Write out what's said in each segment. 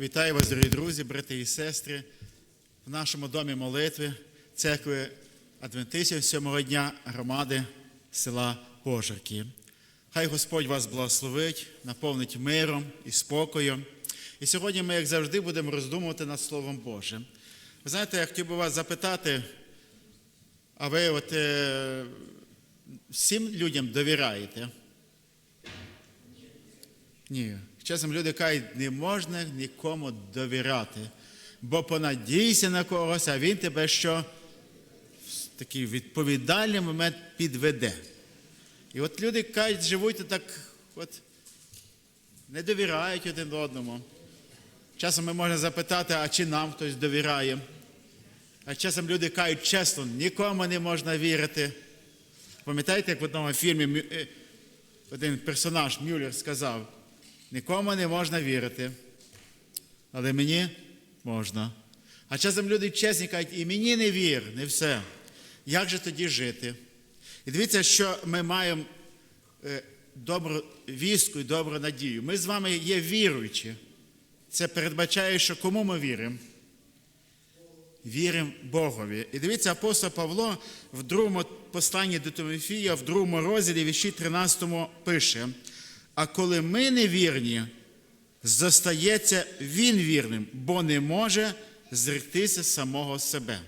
Вітаю вас, дорогі друзі, брати і сестри, в нашому домі молитви церкви Адвентистів сьомого дня громади села Пожарки. Хай Господь вас благословить, наповнить миром і спокоєм. І сьогодні ми, як завжди, будемо роздумувати над Словом Божим. Ви знаєте, я хотів би вас запитати, а ви от е, всім людям довіряєте? Ні. Часом люди кажуть, не можна нікому довіряти, бо понадійся на когось, а він тебе що в такий відповідальний момент підведе. І от люди кажуть, живуть так, от не довіряють один одному. Часом ми можемо запитати, а чи нам хтось довіряє. А часом люди кажуть чесно, нікому не можна вірити. Пам'ятаєте, як в одному фільмі е, один персонаж Мюллер сказав, нікому не можна вірити, але мені можна. А часом люди чесні кажуть, і мені не вір, не все. Як же тоді жити? І дивіться, що ми маємо е, добру вістку і добру надію. Ми з вами є віруючі. Це передбачає, що кому ми віримо? Віримо Богові. І дивіться, апостол Павло в другому посланні до Тимофія, в другому розділі віші 13 пише: а коли ми невірні, зостається він вірним, бо не може зректися самого себе.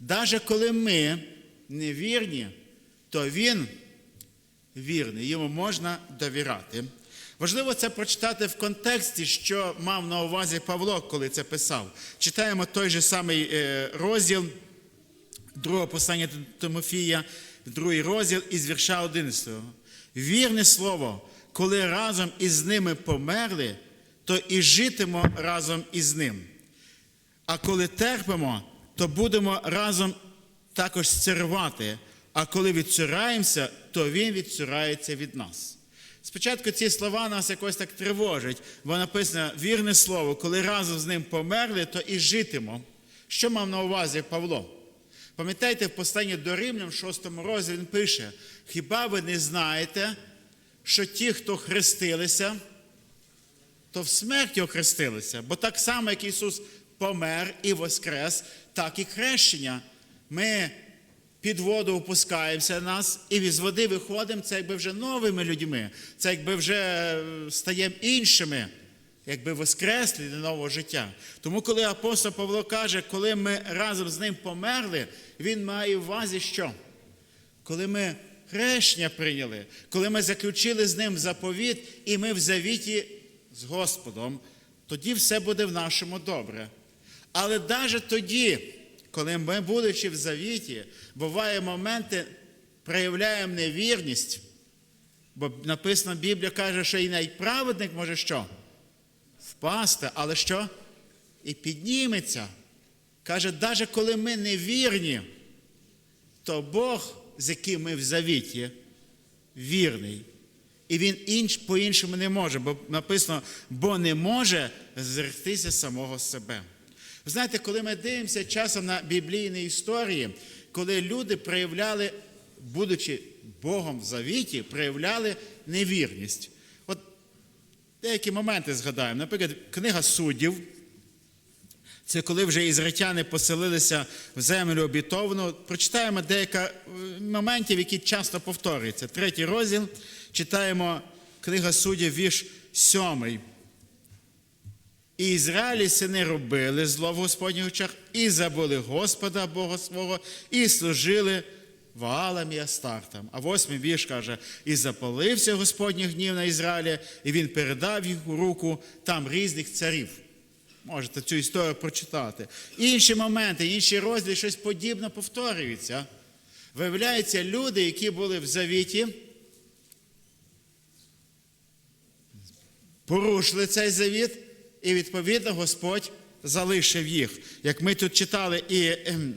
Даже коли ми невірні, то він вірний, йому можна довіряти. Важливо це прочитати в контексті, що мав на увазі Павло, коли це писав. Читаємо той же самий е, розділ другого послання Тимофія, другий розділ із вірша 11. Вірне слово, коли разом із ними померли, то і житимо разом із ним. А коли терпимо, то будемо разом також царювати. А коли відцюраємося, то він відцюрається від нас. Спочатку ці слова нас якось так тривожать, бо написано вірне слово, коли разом з ним померли, то і житимо. Що мав на увазі Павло? Пам'ятаєте, в посланні до Римлян, в 6 розділі він пише: хіба ви не знаєте, що ті, хто хрестилися, то в смерті охрестилися. Бо так само, як Ісус помер і воскрес, так і хрещення. Ми під воду опускаємося нас, і з води виходимо, це якби вже новими людьми, це якби вже е, стаємо іншими, якби воскреслі до нового життя. Тому, коли апостол Павло каже, коли ми разом з ним померли, він має в увазі що? Коли ми хрещення прийняли, коли ми заключили з ним заповіт, і ми в завіті з Господом, тоді все буде в нашому добре. Але навіть тоді, коли ми, будучи в завіті, буває моменти, проявляємо невірність, бо написано, Біблія каже, що і найправедник може що? Впасти, але що? І підніметься. Каже, навіть коли ми невірні, то Бог, з яким ми в завіті, вірний. І він інш, по-іншому не може, бо написано, бо не може зректися самого себе. Ви знаєте, коли ми дивимося часом на біблійні історії, коли люди проявляли, будучи Богом в завіті, проявляли невірність. От деякі моменти згадаємо. Наприклад, книга суддів. Це коли вже ізраїльтяни поселилися в землю обітовану. Прочитаємо декілька е, моментів, які часто повторюються. Третій розділ читаємо книга суддів, вірш сьомий. І Ізраїлі сини робили зло в Господніх очах, і забули Господа Бога свого, і служили Ваалам і Астартам. А восьмий вірш каже: і запалився Господній гнів на Ізраїля, і він передав їх у руку там різних царів. Можете цю історію прочитати. Інші моменти, інші розділи, щось подібне повторюється. Виявляється, люди, які були в завіті, порушили цей завіт, і відповідно Господь залишив їх. Як ми тут читали і ем,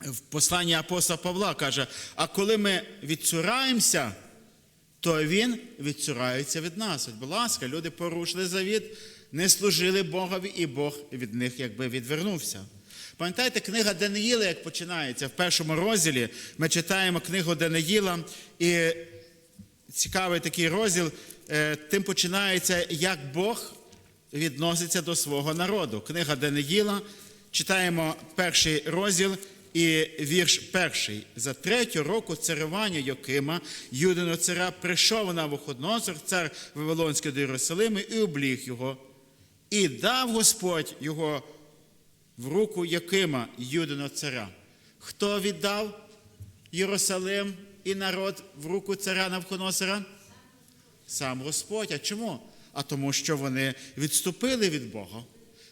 в посланні апостола Павла каже: а коли ми відцураємося, то він відцурається від нас. Будь ласка, люди порушили завіт, не служили Богові, і Бог від них якби відвернувся. Пам'ятаєте, книга Даниїла, як починається в першому розділі, ми читаємо книгу Даниїла, і цікавий такий розділ, е, тим починається, як Бог відноситься до свого народу. Книга Даниїла, читаємо перший розділ і вірш перший. За третю року царювання Йокима, Юдиного царя, прийшов на Вуходносор, цар Вавилонський до Єрусалиму, і обліг його. І дав Господь його в руку Якима, Юдиного царя. Хто віддав Єрусалим і народ в руку царя Навхоносора? Сам Господь. А чому? А тому, що вони відступили від Бога.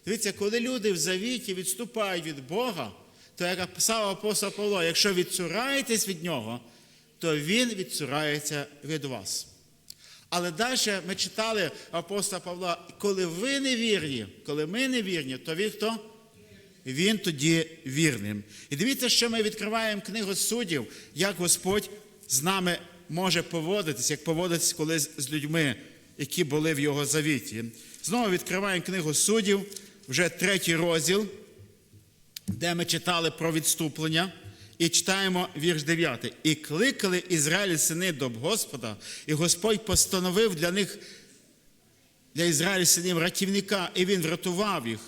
Дивіться, коли люди в завіті відступають від Бога, то як писав апостол Павло, якщо відцураєтесь від нього, то він відцурається від вас. Але далі ми читали апостола Павла, коли ви невірні, коли ми невірні, то він хто? Він тоді вірним. І дивіться, що ми відкриваємо книгу суддів, як Господь з нами може поводитись, як поводитись колись з людьми, які були в його завіті. Знову відкриваємо книгу суддів, вже третій розділ, де ми читали про відступлення. І читаємо вірш 9. І кликали Ізраїль сини до Господа, і Господь постановив для них, для Ізраїль синів ратівника, і він врятував їх.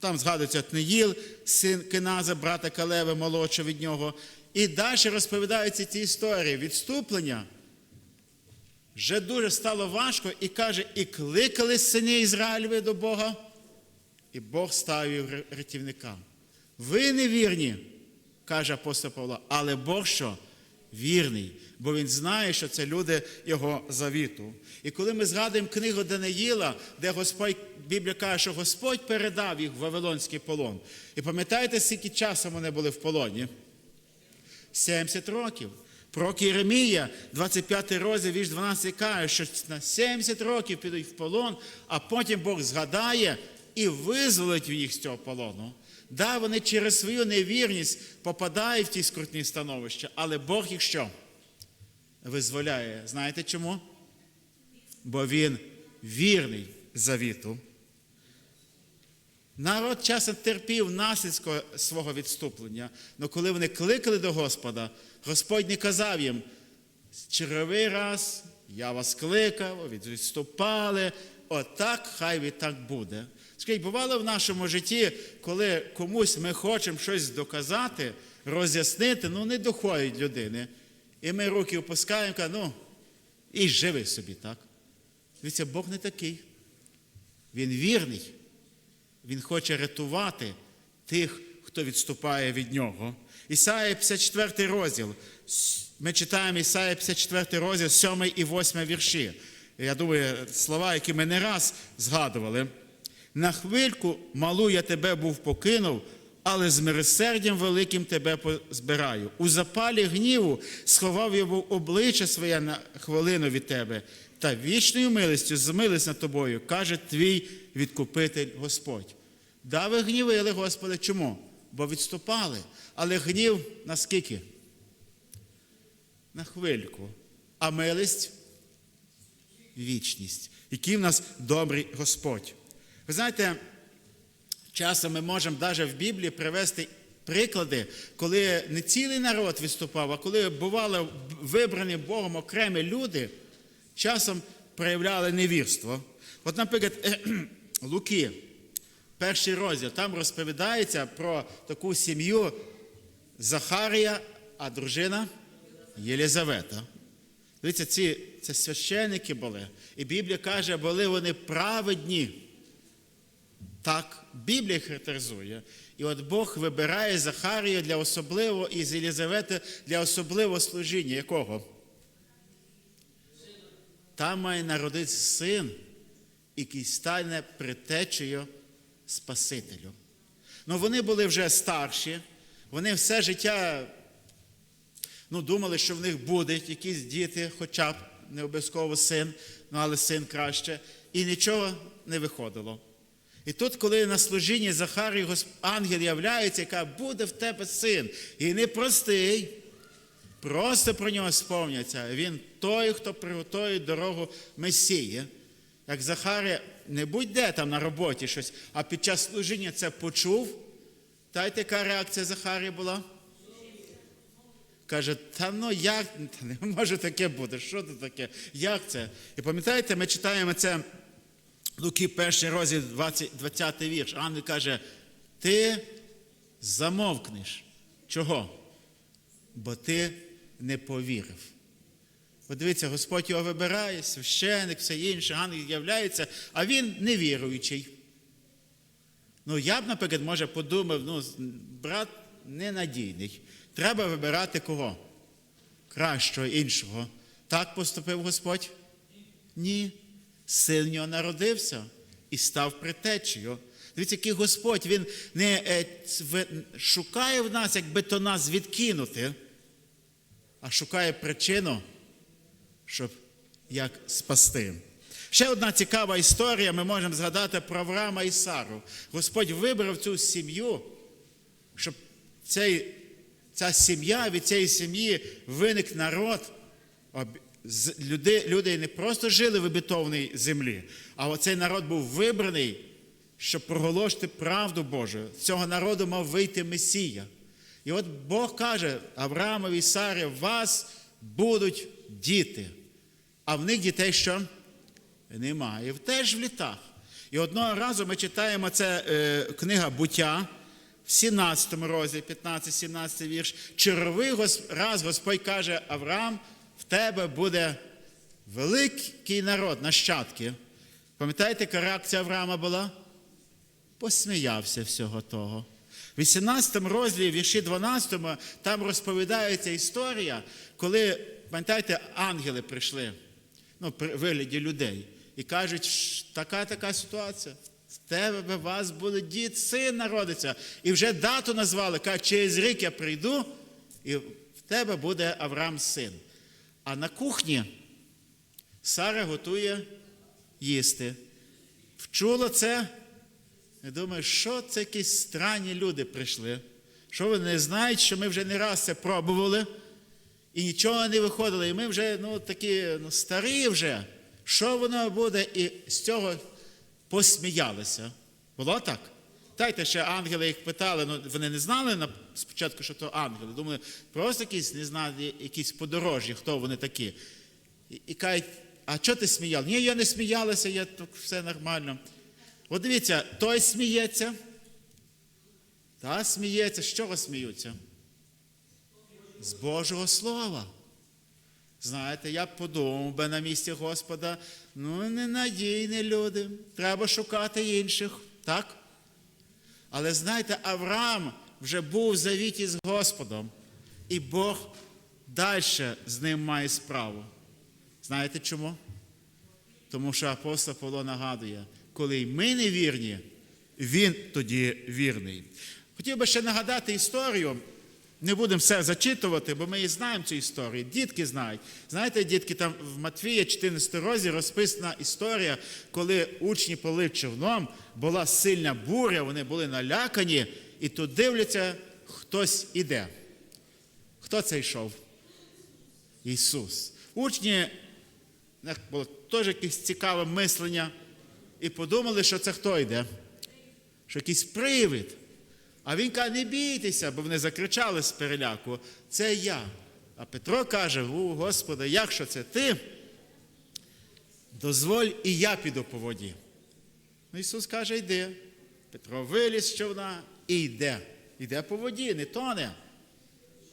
Там згадується Тнеїл, син Кеназа, брата Калеви, молодшого від нього. І далі розповідаються ці історії. Відступлення вже дуже стало важко, і каже, і кликали сини Ізраїльові до Бога, і Бог ставив рятівника. Ви невірні, каже апостол Павло, але Бог що? Вірний, бо він знає, що це люди Його завіту. І коли ми згадуємо книгу Даниїла, де Господь, Біблія каже, що Господь передав їх в Вавилонський полон. І пам'ятаєте, скільки часу вони були в полоні? 70 років. Про Єремія, 25 розділ, вірш 12 каже, що на 70 років підуть в полон, а потім Бог згадає і визволить їх з цього полону. Да, вони через свою невірність попадають в ті скрутні становища, але Бог їх що? Визволяє. Знаєте чому? Бо Він вірний завіту. Народ часом терпів наслідство свого відступлення, але коли вони кликали до Господа, Господь не казав їм, черговий раз я вас кликав, відступали, отак хай відтак буде. Скажіть, бувало в нашому житті, коли комусь ми хочемо щось доказати, роз'яснити, ну не доходить людини. І ми руки опускаємо, кажемо, ну, і живи собі, так? Дивіться, Бог не такий. Він вірний. Він хоче рятувати тих, хто відступає від нього. Ісая 54 розділ. Ми читаємо Ісая 54 розділ, 7 і 8 вірші. Я думаю, слова, які ми не раз згадували. На хвильку малу я тебе був покинув, але з милосердям великим тебе позбираю. У запалі гніву сховав я був обличчя своє на хвилину від тебе, та вічною милістю змились над тобою, каже твій відкупитель Господь. Да, ви гнівили, Господи, чому? Бо відступали. Але гнів наскільки? На хвильку. А милість вічність. Який в нас добрий Господь. Ви знаєте, часом ми можемо навіть в Біблії привести приклади, коли не цілий народ відступав, а коли бували вибрані Богом окремі люди, часом проявляли невірство. От, наприклад, Луки, перший розділ, там розповідається про таку сім'ю Захарія, а дружина Єлізавета. Дивіться, ці це священники були. І Біблія каже, були вони праведні. Так, Біблія характеризує. І от Бог вибирає Захарія для особливого і з Єлізавети для особливого служіння. Якого? Там має народитися син, який стане притечею Спасителю. Ну вони були вже старші, вони все життя ну, думали, що в них будуть якісь діти, хоча б не обов'язково син, ну але син краще. І нічого не виходило. І тут, коли на служінні Захарії ангел являється, яка буде в тебе син, і не простий, просто про нього сповняться. Він той, хто приготує дорогу Месії. Як Захарія не будь-де там на роботі щось, а під час служіння це почув. Знаєте, яка реакція Захарії була? Каже, та ну як та не може таке бути? Що це таке? Як це? І пам'ятаєте, ми читаємо це Луки, перший розділ, 20, 20 вірш. Ангел каже, ти замовкнеш. Чого? Бо ти не повірив. Подивіться, Господь його вибирає, священик, все інше, ангел являється, а він невіруючий. Ну, я б, наприклад, може, подумав, ну, брат ненадійний. Треба вибирати кого? Кращого, іншого. Так поступив Господь? Ні. Син нього народився і став притечею. Дивіться, який Господь, Він не е, шукає в нас, якби то нас відкинути, а шукає причину, щоб як спасти. Ще одна цікава історія, ми можемо згадати про Авраама і Сару. Господь вибрав цю сім'ю, щоб цей, ця сім'я, від цієї сім'ї виник народ. Люди, люди не просто жили в обітованій землі, а оцей народ був вибраний, щоб проголошити правду Божу. З цього народу мав вийти Месія. І от Бог каже Авраамові і Сарі, вас будуть діти. А в них дітей що? Немає. Теж в літах. І одного разу ми читаємо це е, книга буття в 17 розділі, 15-17 вірш. Черговий раз Господь каже: Авраам, в тебе буде великий народ, нащадки. Пам'ятаєте, яка реакція Авраама була? Посміявся всього того. В 18 розділі, вірші 12, там розповідається історія, коли, пам'ятаєте, ангели прийшли ну, при вигляді людей. І кажуть, така така ситуація. В тебе вас буде дід, син народиться. І вже дату назвали, кажуть, через рік я прийду, і в тебе буде Авраам син. А на кухні Сара готує їсти. Вчула це. Я думаю, що це якісь странні люди прийшли. Що вони знають, що ми вже не раз це пробували і нічого не виходило. І ми вже ну, такі ну, старі вже. Що воно буде? І з цього посміялися. Було так? Дайте ще ангели їх питали, ну вони не знали на, спочатку, що то ангели. Думали, просто якісь, не знаю, якісь подорожі, хто вони такі. І, і кажуть, а чого ти сміяв? Ні, я не сміялася, я тут все нормально. От дивіться, той сміється, та сміється. З чого сміються? З Божого Слова. Знаєте, я подумав би на місці Господа, ну ненадійні люди, треба шукати інших, так? Але знаєте, Авраам вже був в завіті з Господом, і Бог далі з ним має справу. Знаєте чому? Тому що апостол Павло нагадує, коли ми не вірні, він тоді вірний. Хотів би ще нагадати історію. Не будемо все зачитувати, бо ми і знаємо цю історію. Дітки знають. Знаєте, дітки, там в Матвія, 14 розі розписана історія, коли учні плили човном, була сильна буря, вони були налякані, і тут дивляться, хтось іде. Хто це йшов? Ісус. Учні було теж якесь цікаве мислення, і подумали, що це хто йде? Що якийсь привид. А він каже, не бійтеся, бо вони закричали з переляку. Це я. А Петро каже: у Господи, якщо це ти, дозволь і я піду по воді. Ну, Ісус каже, йди. Петро виліз з човна і йде. Йде по воді, не тоне.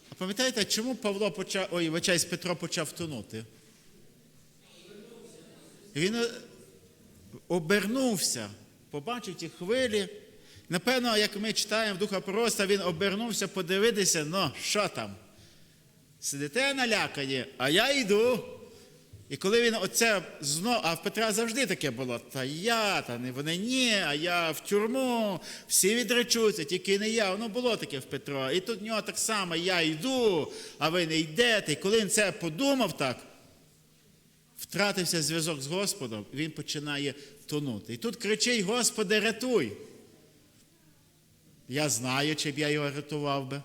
А пам'ятаєте, чому Павло почав, ой, вибачаюсь, Петро почав тонути? Він е, обернувся, побачив ті хвилі. Напевно, як ми читаємо Духа Пророста, він обернувся подивитися, ну, що там? Сидите налякані, а я йду. І коли він оце знову, а в Петра завжди таке було, та я, та не вони ні, а я в тюрму, всі відречуться, тільки не я. Воно було таке в Петро. І тут в нього так само, я йду, а ви не йдете. І коли він це подумав так, втратився зв'язок з Господом, він починає тонути. І тут кричить: Господи, рятуй! Я знаю, чи б я його рятував би.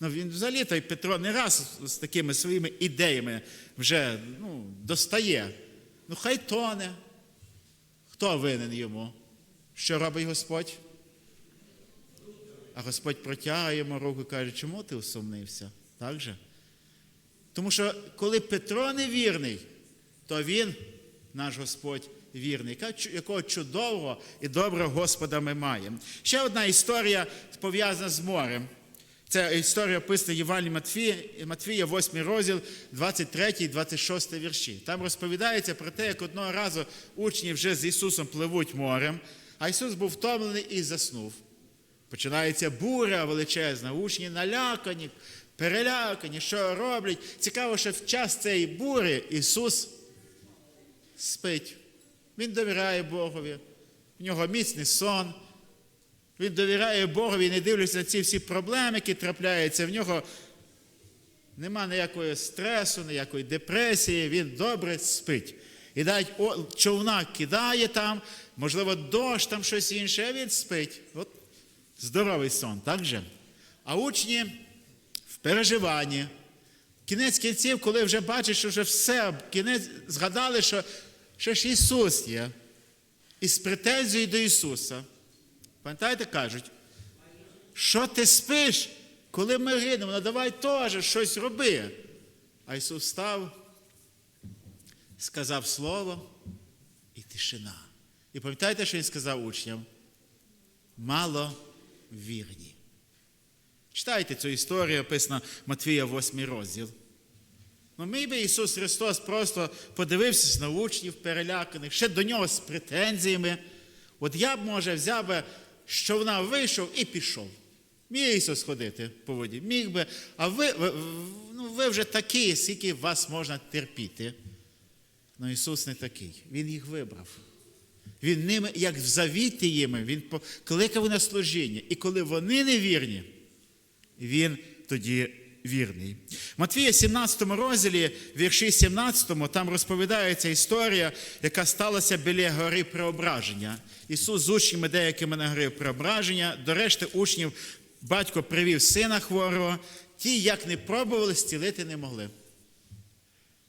Ну, він взагалі той Петро не раз з такими своїми ідеями вже ну, достає. Ну, хай тоне. Хто винен йому? Що робить Господь? А Господь протягує йому руку і каже, чому ти усумнився? Так же? Тому що коли Петро невірний, то він, наш Господь, вірний, якого чудового і доброго Господа ми маємо. Ще одна історія пов'язана з морем. Це історія описана Євангелії Матфія, Матфія, 8 розділ, 23 і 26 вірші. Там розповідається про те, як одного разу учні вже з Ісусом пливуть морем, а Ісус був втомлений і заснув. Починається буря величезна, учні налякані, перелякані, що роблять. Цікаво, що в час цієї бурі Ісус спить. Він довіряє Богові, в нього міцний сон. Він довіряє Богові, не дивлячись на ці всі проблеми, які трапляються. В нього нема ніякого стресу, ніякої депресії, він добре спить. І навіть човна кидає там, можливо, дощ, там щось інше, а він спить. От здоровий сон, так же? А учні в переживанні. Кінець кінців, коли вже бачать, що вже все, кінець згадали, що, що ж Ісус є. І з претензією до Ісуса. Пам'ятаєте, кажуть, що ти спиш, коли ми гинемо? Ну давай теж щось роби. А Ісус став, сказав слово і тишина. І пам'ятаєте, що Він сказав учням? Мало вірні. Читайте цю історію, описана Матвія 8 розділ. Ну, мій би Ісус Христос просто подивився на учнів переляканих, ще до нього з претензіями. От я б, може, взяв би, що вона вийшов і пішов. Міг Ісус ходити по воді, міг би, а ви, ну, ви вже такі, скільки вас можна терпіти. Ну Ісус не такий. Він їх вибрав. Він ними, як в завіті їми, Він покликав на служіння. І коли вони невірні, він тоді вірний. Матвія 17 розділі, вірші 17, там розповідається історія, яка сталася біля гори Преображення. Ісус з учнями деякими на горі Преображення, до решти учнів батько привів сина хворого, ті, як не пробували, зцілити не могли.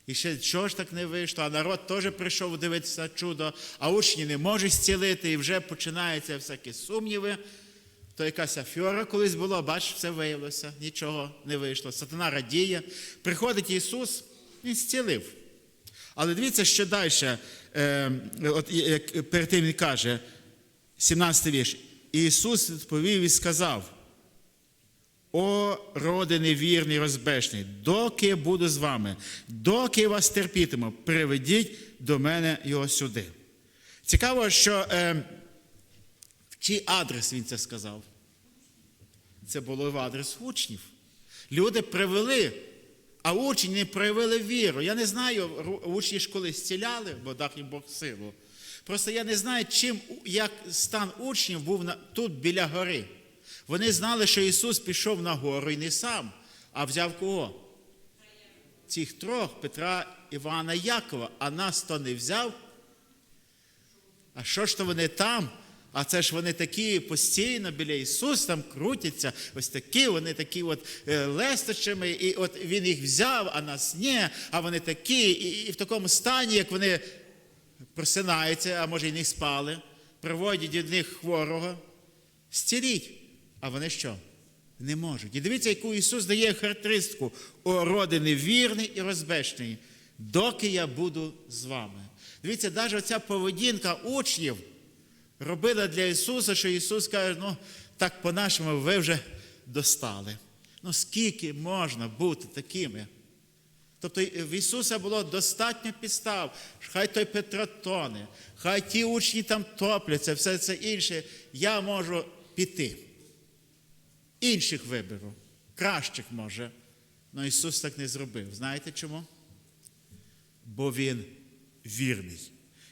І ще чого ж так не вийшло, а народ теж прийшов дивитися чудо, а учні не можуть зцілити, і вже починаються всякі сумніви. То якась афера колись була, бач, все виявилося, нічого не вийшло. Сатана радіє. Приходить Ісус, Він зцілив. Але дивіться, що далі, е, от, як перед тим він каже, 17 вірш. Ісус відповів і сказав: О, роди невірний, розбешний, доки я буду з вами, доки вас терпітиму, приведіть до мене його сюди. Цікаво, що е, в чий адрес він це сказав? Це було в адрес учнів. Люди привели, а учні не проявили віру. Я не знаю, учні ж колись зціляли, бо дав їм Бог силу. Просто я не знаю, чим, як стан учнів був тут біля гори. Вони знали, що Ісус пішов на гору і не сам, а взяв кого? Цих трьох Петра, Івана, Якова, а нас то не взяв. А що ж то вони там? А це ж вони такі постійно біля Ісуса там крутяться, ось такі, вони такі от е, лесточами, і от Він їх взяв, а нас ні, а вони такі, і, і в такому стані, як вони просинаються, а може й не спали, приводять від них хворого, зціліть. А вони що? Не можуть. І дивіться, яку Ісус дає характеристику о роди невірний і розбещений, доки я буду з вами. Дивіться, навіть оця поведінка учнів робила для Ісуса, що Ісус каже, ну так по-нашому ви вже достали. Ну скільки можна бути такими? Тобто в Ісуса було достатньо підстав. Хай той Петро тоне, хай ті учні там топляться, все це інше. Я можу піти. Інших виберу, кращих може. Але Ісус так не зробив. Знаєте чому? Бо Він вірний,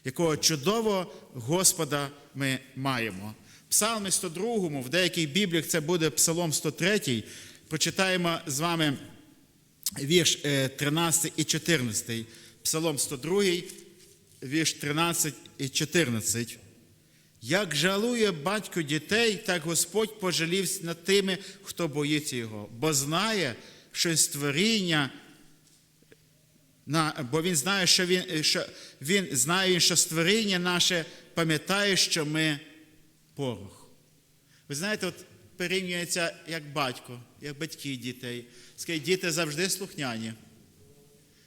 якого чудового Господа ми маємо. Псалмі 102, в деяких бібліях це буде Псалом 103. Прочитаємо з вами вірш е, 13 і 14. Псалом 102, вірш 13 і 14. Як жалує батько дітей, так Господь пожалівся над тими, хто боїться його, бо знає, що створіння, на- бо він знає, що він, що він знає, що створіння наше пам'ятає, що ми порох. Ви знаєте, от порівнюється як батько, як батьки дітей. Скажіть, діти завжди слухняні.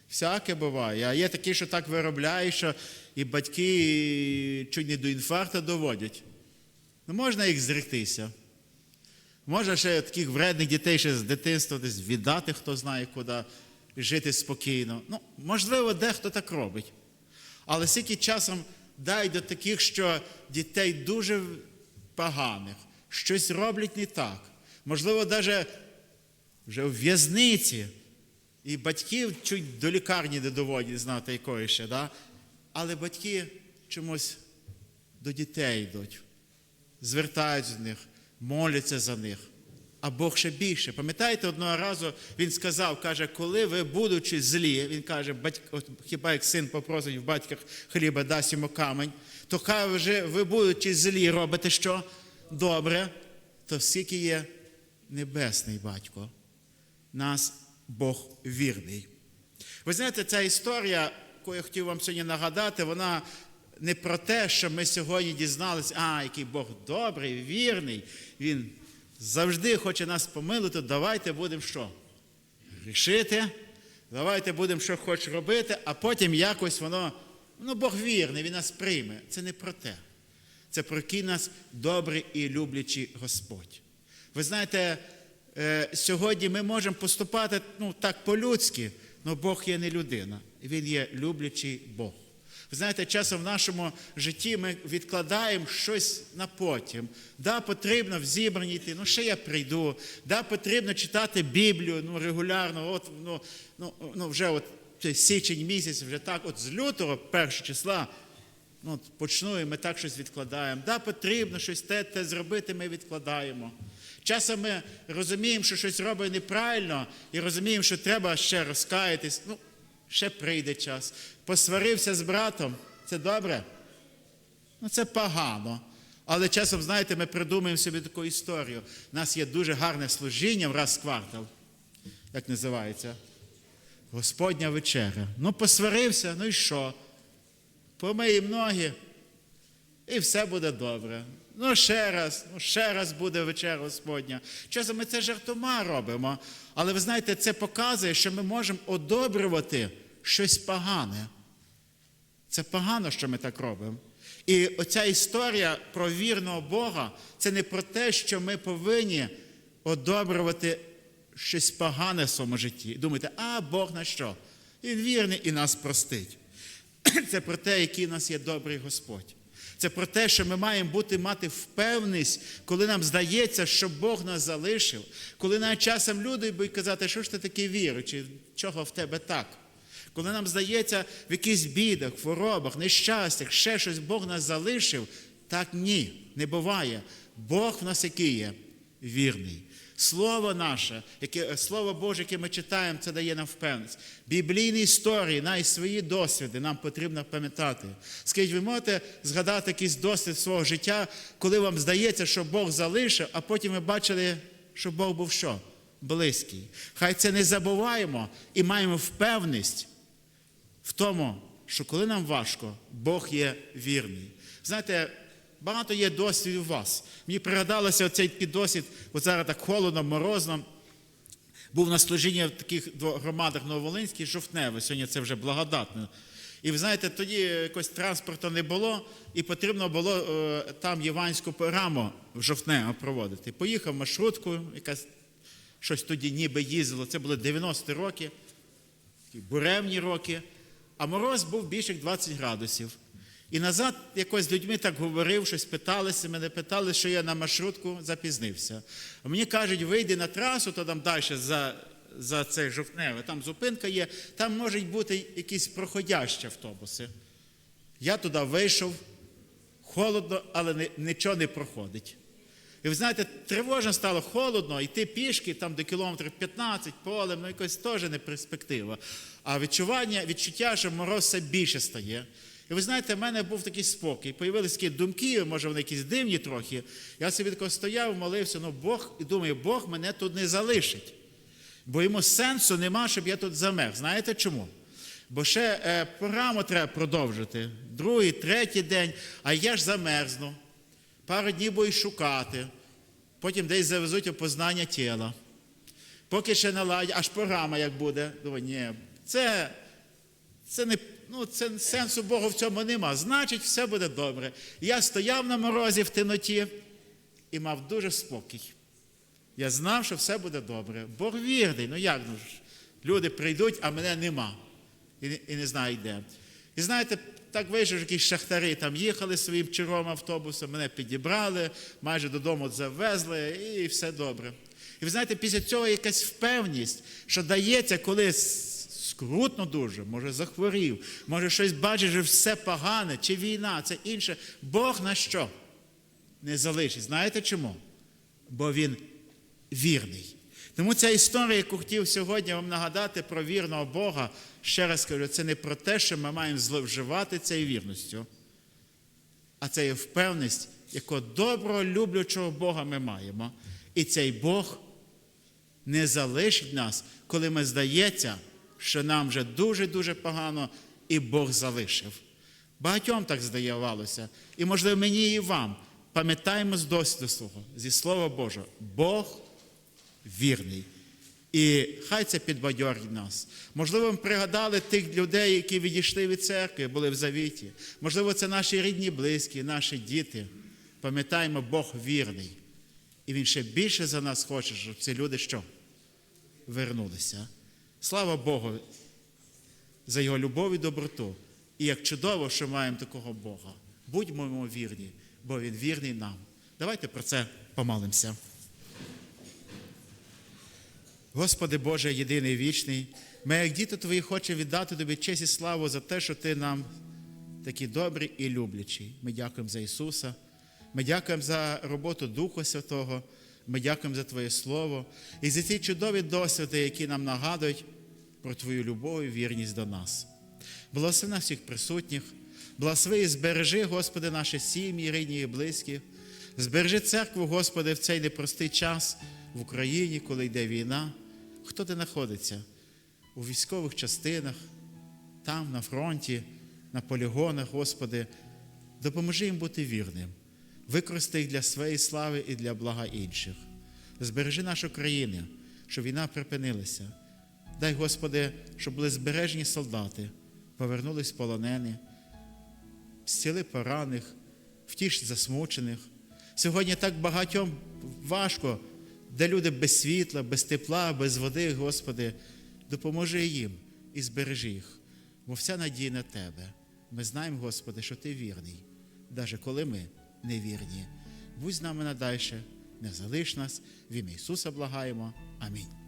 Всяке буває. А є такі, що так виробляють, що і батьки чуть не до інфаркту доводять. Ну, можна їх зректися. Можна ще таких вредних дітей ще з дитинства десь віддати, хто знає куди, жити спокійно. Ну, можливо, дехто так робить. Але скільки часом дай до таких, що дітей дуже поганих, щось роблять не так. Можливо, навіть вже в в'язниці, і батьків чуть до лікарні не доводять, знати якої ще, да? але батьки чомусь до дітей йдуть, звертаються до них, моляться за них. А Бог ще більше. Пам'ятаєте, одного разу він сказав, каже, коли ви, будучи злі, він каже, батько, хіба як син попросить в батька хліба, дасть йому камень, то хай вже ви, будучи злі, робите що? Добре, то скільки є небесний батько. Нас Бог вірний. Ви знаєте, ця історія, яку я хотів вам сьогодні нагадати, вона не про те, що ми сьогодні дізналися, а, який Бог добрий, вірний, Він завжди хоче нас помилити, давайте будемо що? Рішити, давайте будемо що хоч робити, а потім якось воно, ну Бог вірний, Він нас прийме. Це не про те. Це про який нас добрий і люблячий Господь. Ви знаєте, е, сьогодні ми можемо поступати ну, так по-людськи, але Бог є не людина, Він є люблячий Бог. Ви знаєте, часом в нашому житті ми відкладаємо щось на потім. Да, потрібно в зібрані йти, ну ще я прийду. Да, потрібно читати Біблію ну, регулярно. От, ну, ну, ну, вже от січень місяць, вже так, от з лютого, першого числа, ну, почну, і ми так щось відкладаємо. Да, потрібно щось те, те зробити, ми відкладаємо. Часом ми розуміємо, що щось робимо неправильно, і розуміємо, що треба ще розкаятись. Ну, ще прийде час. Посварився з братом, це добре? Ну, це погано. Але часом, знаєте, ми придумаємо собі таку історію. У нас є дуже гарне служіння в раз в квартал. Як називається? Господня вечеря. Ну, посварився, ну і що? Помиємо ноги, і все буде добре. Ну, ще раз, ну ще раз буде вечеря Господня. Часом ми це жартома робимо, але ви знаєте, це показує, що ми можемо одобрювати щось погане. Це погано, що ми так робимо. І оця історія про вірного Бога це не про те, що ми повинні одобрювати щось погане в своєму житті. Думаєте, а Бог на що? Він вірний і нас простить. Це про те, який у нас є добрий Господь. Це про те, що ми маємо бути мати впевненість, коли нам здається, що Бог нас залишив, коли навіть часом люди будуть казати, що ж ти такий віруючий, чого в тебе так. Коли нам здається, в якихось бідах, хворобах, нещастях, ще щось Бог нас залишив, так ні, не буває. Бог в нас який є? Вірний. Слово наше, яке, Слово Боже, яке ми читаємо, це дає нам впевненість. Біблійні історії, навіть свої досвіди нам потрібно пам'ятати. Скажіть, ви можете згадати якийсь досвід свого життя, коли вам здається, що Бог залишив, а потім ви бачили, що Бог був що? Близький. Хай це не забуваємо і маємо впевненість в тому, що коли нам важко, Бог є вірний. Знаєте, багато є досвідів у вас. Мені пригадалося оцей такий досвід, от зараз так холодно, морозно. Був на служінні в таких громадах Нововолинській, Жовтневе, сьогодні це вже благодатно. І ви знаєте, тоді якось транспорту не було, і потрібно було е, там єванську програму в Жовтнево проводити. Поїхав маршруткою, якась щось тоді ніби їздило. Це були 90-ті роки, такі буремні роки. А мороз був більше як 20 градусів. І назад якось з людьми так говорив, щось питалися, мене питали, що я на маршрутку запізнився. А мені кажуть, вийди на трасу, то там далі за за цей жовтневе, там зупинка є, там можуть бути якісь проходящі автобуси. Я туди вийшов, холодно, але нічого не проходить. І ви знаєте, тривожно стало холодно, йти пішки там до кілометрів 15 полем, ну якось теж не перспектива. А відчування, відчуття, що мороз все більше стає. І ви знаєте, в мене був такий спокій. Появилися такі думки, може вони якісь дивні трохи. Я собі тако стояв, молився, ну Бог, і думаю, Бог мене тут не залишить. Бо йому сенсу нема, щоб я тут замерз. Знаєте чому? Бо ще е, програму треба продовжити. Другий, третій день, а я ж замерзну. Пару днів будуть шукати, потім десь завезуть опознання тіла. Поки ще наладять, аж програма як буде. Думаю, ні, це Це не ну, це сенсу Богу в цьому нема. Значить, все буде добре. Я стояв на морозі в темноті і мав дуже спокій. Я знав, що все буде добре. Бог вірний. Ну як ну ж? Люди прийдуть, а мене нема. І, і не знають де. І знаєте, так вийшов, якісь шахтари там їхали своїм червоним автобусом, мене підібрали, майже додому завезли, і все добре. І ви знаєте, після цього якась впевненість, що дається, коли скрутно дуже, може захворів, може щось бачиш, що все погане, чи війна, це інше. Бог на що? Не залишить. Знаєте чому? Бо він вірний. Тому ця історія, яку хотів сьогодні вам нагадати про вірного Бога, ще раз кажу, це не про те, що ми маємо зловживати цією вірністю, а це є впевненість, якого доброго, люблячого Бога ми маємо. І цей Бог не залишить нас, коли ми здається, що нам вже дуже-дуже погано, і Бог залишив. Багатьом так здавалося. І, можливо, мені і вам. Пам'ятаємо з досвіду свого, зі Слова Божого, Бог вірний. І хай це підбадьорить нас. Можливо, ми пригадали тих людей, які відійшли від церкви, були в завіті. Можливо, це наші рідні, близькі, наші діти. Пам'ятаємо, Бог вірний. І Він ще більше за нас хоче, щоб ці люди що? Вернулися. Слава Богу за його любов і доброту. І як чудово, що маємо такого Бога. Будьмо йому вірні, бо Він вірний нам. Давайте про це помолимося. Господи Боже, єдиний вічний, ми, як діти Твої, хочемо віддати Тобі честь і славу за те, що Ти нам такий добрий і люблячий. Ми дякуємо за Ісуса, ми дякуємо за роботу Духа Святого, ми дякуємо за Твоє Слово і за ці чудові досвіди, які нам нагадують про Твою любов і вірність до нас. Благослови нас всіх присутніх, благослови і збережи, Господи, наші сім'ї, рідні і близькі. Збережи церкву, Господи, в цей непростий час в Україні, коли йде війна. Хто де знаходиться? У військових частинах, там, на фронті, на полігонах, Господи, допоможи їм бути вірним. Використай їх для своєї слави і для блага інших. Збережи нашу країну, щоб війна припинилася. Дай, Господи, щоб були збережені солдати, повернулись полонені, зціли поранених, втіш засмучених. Сьогодні так багатьом важко, де люди без світла, без тепла, без води, Господи, допоможи їм і збережи їх. Бо вся надія на Тебе. Ми знаємо, Господи, що Ти вірний, навіть коли ми невірні. Будь з нами надальше, не залиш нас, в ім'я Ісуса благаємо. Амінь.